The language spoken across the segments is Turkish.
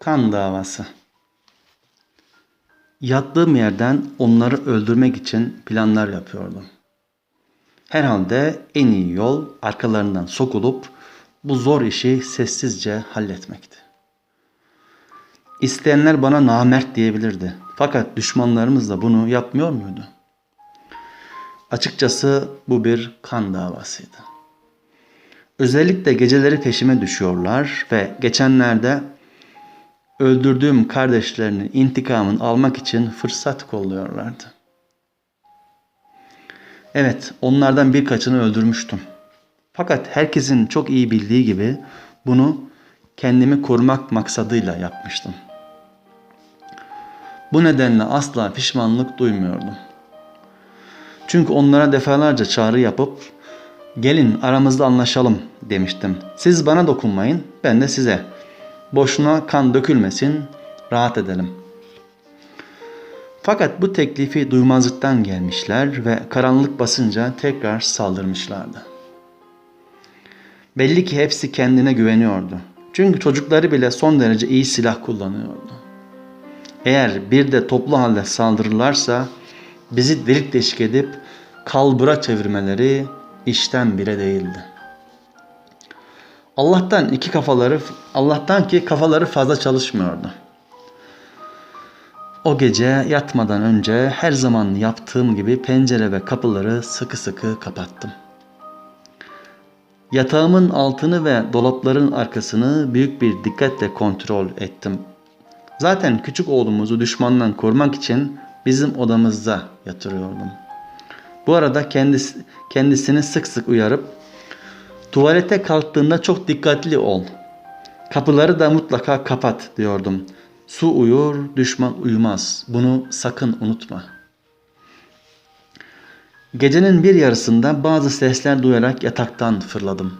Kan davası. Yattığım yerden onları öldürmek için planlar yapıyordum. Herhalde en iyi yol arkalarından sokulup bu zor işi sessizce halletmekti. İsteyenler bana namert diyebilirdi. Fakat düşmanlarımız da bunu yapmıyor muydu? Açıkçası bu bir kan davasıydı. Özellikle geceleri peşime düşüyorlar ve geçenlerde öldürdüğüm kardeşlerinin intikamını almak için fırsat kolluyorlardı. Evet, onlardan birkaçını öldürmüştüm. Fakat herkesin çok iyi bildiği gibi bunu kendimi korumak maksadıyla yapmıştım. Bu nedenle asla pişmanlık duymuyordum. Çünkü onlara defalarca çağrı yapıp gelin aramızda anlaşalım demiştim. Siz bana dokunmayın, ben de size. Boşuna kan dökülmesin, rahat edelim. Fakat bu teklifi duymazlıktan gelmişler ve karanlık basınca tekrar saldırmışlardı. Belli ki hepsi kendine güveniyordu. Çünkü çocukları bile son derece iyi silah kullanıyordu. Eğer bir de toplu halde saldırırlarsa bizi delik deşik edip kalbura çevirmeleri işten bile değildi. Allah'tan iki kafaları Allah'tan ki kafaları fazla çalışmıyordu. O gece yatmadan önce her zaman yaptığım gibi pencere ve kapıları sıkı sıkı kapattım. Yatağımın altını ve dolapların arkasını büyük bir dikkatle kontrol ettim. Zaten küçük oğlumuzu düşmandan korumak için bizim odamızda yatırıyordum. Bu arada kendisi, kendisini sık sık uyarıp tuvalete kalktığında çok dikkatli ol. Kapıları da mutlaka kapat diyordum. Su uyur, düşman uyumaz. Bunu sakın unutma. Gecenin bir yarısında bazı sesler duyarak yataktan fırladım.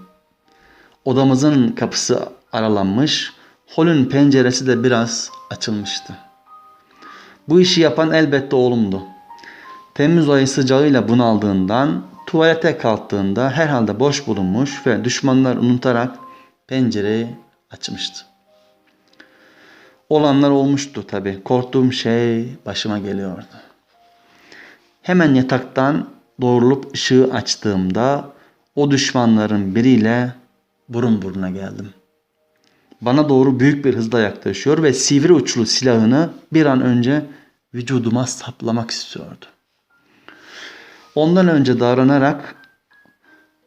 Odamızın kapısı aralanmış, holün penceresi de biraz açılmıştı. Bu işi yapan elbette oğlumdu. Temmuz ayı sıcağıyla bunaldığından tuvalete kalktığında herhalde boş bulunmuş ve düşmanlar unutarak pencereyi açmıştı. Olanlar olmuştu tabi. Korktuğum şey başıma geliyordu. Hemen yataktan doğrulup ışığı açtığımda o düşmanların biriyle burun buruna geldim. Bana doğru büyük bir hızla yaklaşıyor ve sivri uçlu silahını bir an önce vücuduma saplamak istiyordu. Ondan önce davranarak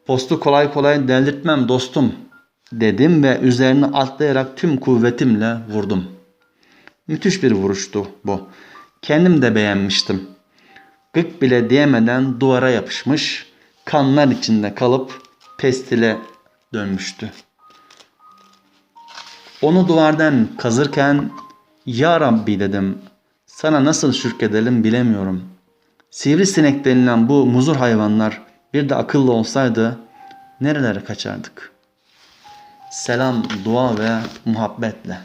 postu kolay kolay deldirtmem dostum dedim ve üzerine atlayarak tüm kuvvetimle vurdum. Müthiş bir vuruştu bu. Kendim de beğenmiştim. Gık bile diyemeden duvara yapışmış, kanlar içinde kalıp pestile dönmüştü. Onu duvardan kazırken Ya Rabbi dedim sana nasıl şükredelim bilemiyorum. Sivrisinek denilen bu muzur hayvanlar bir de akıllı olsaydı nerelere kaçardık? Selam, dua ve muhabbetle.